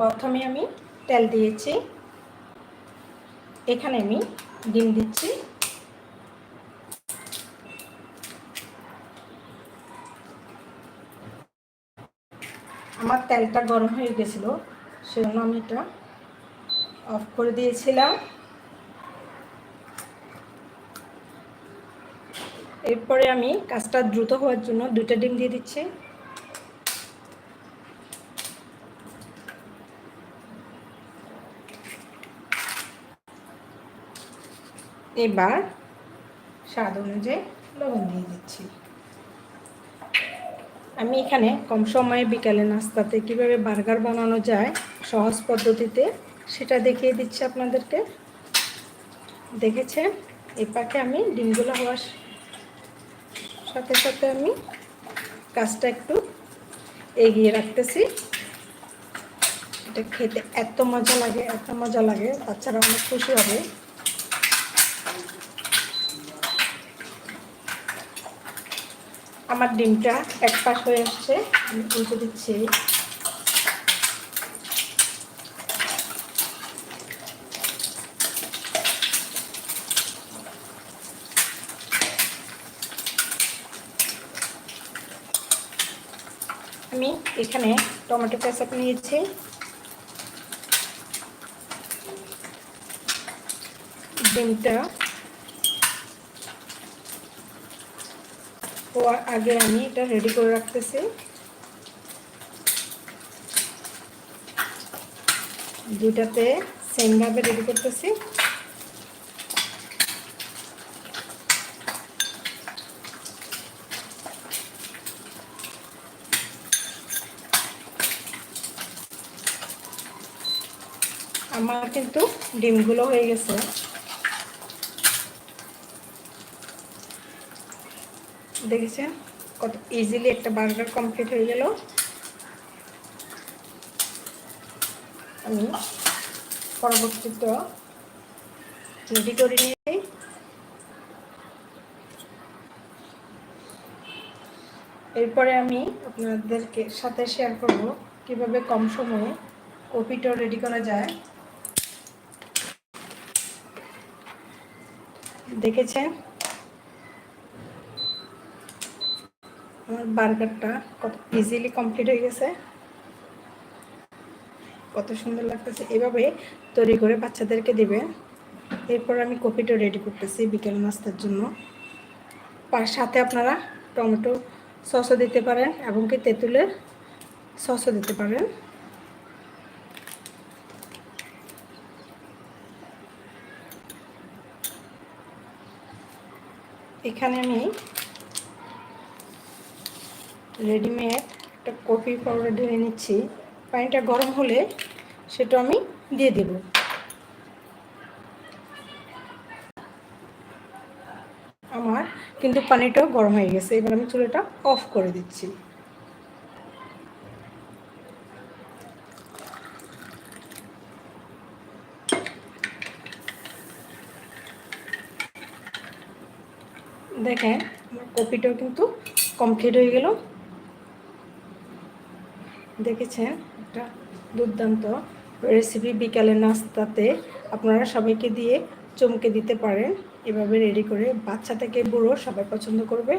প্রথমে আমি তেল দিয়েছি। এখানে আমি ডিম দিচ্ছি। আমার তেলটা গরম হয়ে গেছিল, সেজন্য আমি এটা অফ করে দিয়েছিলাম। এরপরে আমি কাজটা দ্রুত হওয়ার জন্য দুইটা ডিম দিয়ে দিচ্ছি। এবার স্বাদ অনুযায়ী লবণ দিয়ে দিচ্ছি। আমি এখানে কম সময়ে বিকালে নাস্তাতে কীভাবে বার্গার বানানো যায়, সহজ পদ্ধতিতে সেটা দেখিয়ে দিচ্ছি আপনাদেরকে। দেখেছেন? এই পাকে আমি ডিমগুলো হওয়ার সাথে সাথে আমি কাজটা একটু এগিয়ে রাখতেছি। এটা খেতে এত মজা লাগে, এত মজা লাগে, বাচ্চারা অনেক খুশি হবে। আমার ডিমটা এক পাশ হয়ে আসছে, আমি উল্টে দিচ্ছি। আমি এখানে টমেটো কেচাপ নিয়েছি। ডিমটা হওয়ার আগে আমি এটা রেডি করে রাখতেছি। দুটাতে সেমভাবে রেডি করতেছি। আমার কিন্তু ডিমগুলো হয়ে গেছে। দেখেছেন কত ইজিলি একটা বার্গার কমপ্লিট হয়ে গেল। আমি পরবর্তীতে রেডি করে নিয়ে এরপরে আমি আপনাদেরকে সাথে শেয়ার করব কীভাবে কম সময়ে কপিটাও রেডি করা যায়। দেখেছেন আমার বার্গারটা কত ইজিলি কমপ্লিট হয়ে গেছে। কত সুন্দর লাগতেছে। এভাবে তৈরি করে বাচ্চাদেরকে দেবে। এরপর আমি কপিটা রেডি করতেছি বিকেল নাস্তার জন্য। সাথে আপনারা টমেটো সসও দিতে পারেন এবং কি তেঁতুলের সসও দিতে পারেন। এখানে আমি রেডিমেড একটা কফি পাউডার ঢেলে নিচ্ছি। পানিটা গরম হলে সেটা আমি দিয়ে দেব। আমার কিন্তু পানিটাও গরম হয়ে গেছে। এবার আমি চুলাটা অফ করে দিচ্ছি। দেখেন, আমার কপিটাও কিন্তু কমপ্লিট হয়ে গেল। দেখেছেন? একটা দুর্দান্ত রেসিপি বিকালে নাস্তাতে আপনারা সবাইকে দিয়ে চমকে দিতে পারেন। এভাবে রেডি করে বাচ্চা থেকে বুড়ো সবাই পছন্দ করবে।